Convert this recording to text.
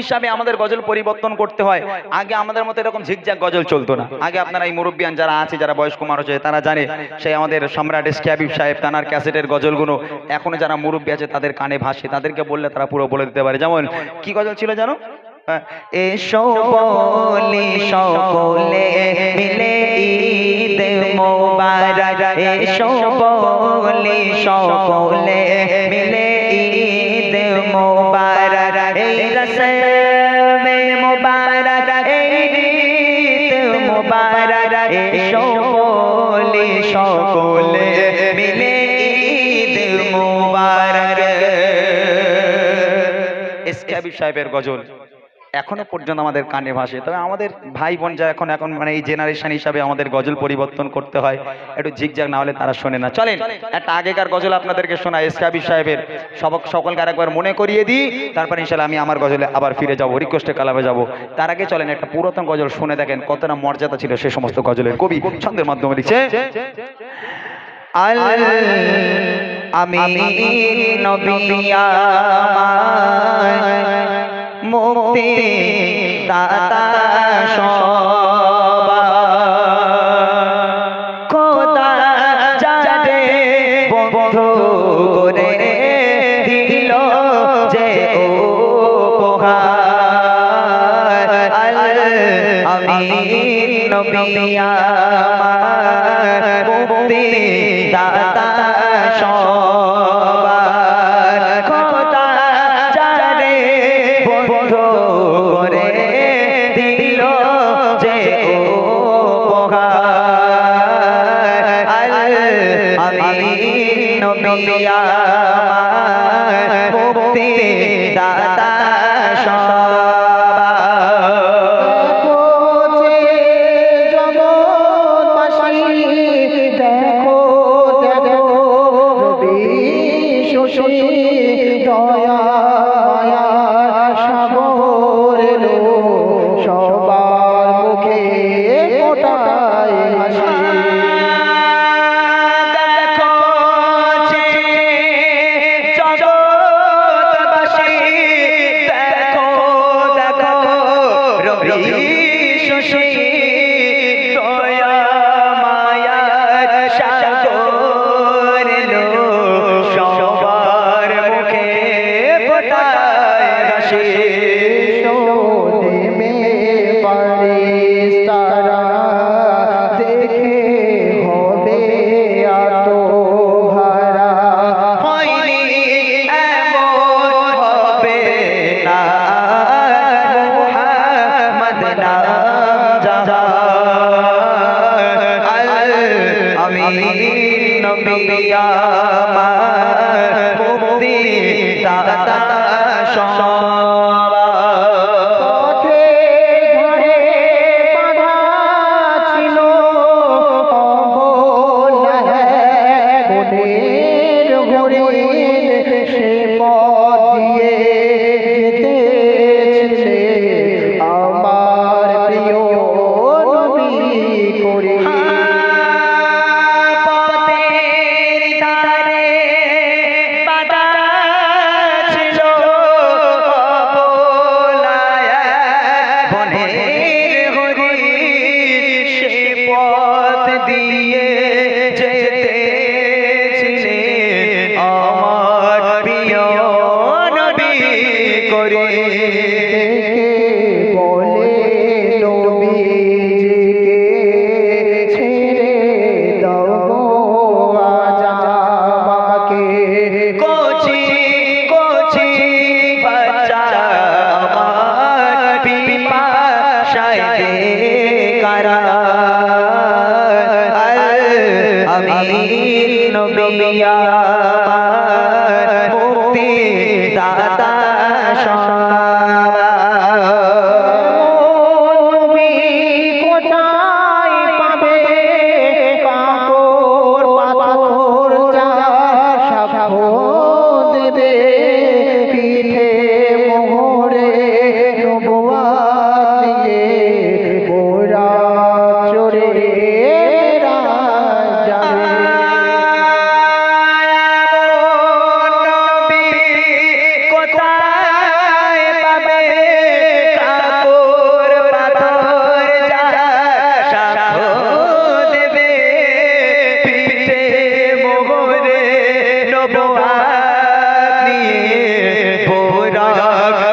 হিসাবে আমাদের গজল পরিবর্তন করতে হয়। আগে আমাদের মতো এরকম ঝিকঝাক গজল চলতো না। আগে আপনারা এই মুরব্বিয়ান যারা আছে যারা বয়স্ক মানুষ আছে তারা জানে সেই আমাদের সম্রাট স্ক্যাবিব সাহেব তানার ক্যাসেটের গজলগুলো এখনও যারা মুরব্বী আছে তাদের কানে ভাসে। তাদেরকে বললে তারা পুরো বলে দিতে পারে। যেমন কি গজল ছিল জানো? হ্যাঁ, এসো সকলে মিলে ঈদ মোবারক। এসো সকলে মিলে ঈদ মোবারক। এই রসমে এসকে সাহেবের গজল। এখনও পর্যন্ত আমাদের কানে ভাসে। তবে আমাদের ভাই বোন যা এখন এখন মানে এই জেনারেশন হিসাবে আমাদের গজল পরিবর্তন করতে হয়। একটু ঝিকঝাক না হলে তারা শোনে না। চলেন, একটা আগেকার গজল আপনাদেরকে শোনা এসকাবি সাহেবের সবক সকলকে আরেকবার মনে করিয়ে দিই। তারপর ইনশাল্লাহ আমি আমার গজলে আবার ফিরে যাব রিকোয়েস্টে কালামে যাব। তার আগে চলেন, একটা পুরাতন গজল শুনে দেখেন কতটা মর্যাদা ছিল সে সমস্ত গজলের কবি ছন্দের মাধ্যমে লিখছে আমি মুক্তি দাতা খোদা যারে বন্ধু করে যে আমি নবিয়া মুক্তি দাতা সবার খোদা যারে বন্ধু করে যে উপহার। আমি নবিয়া সবার আমি নবিয়া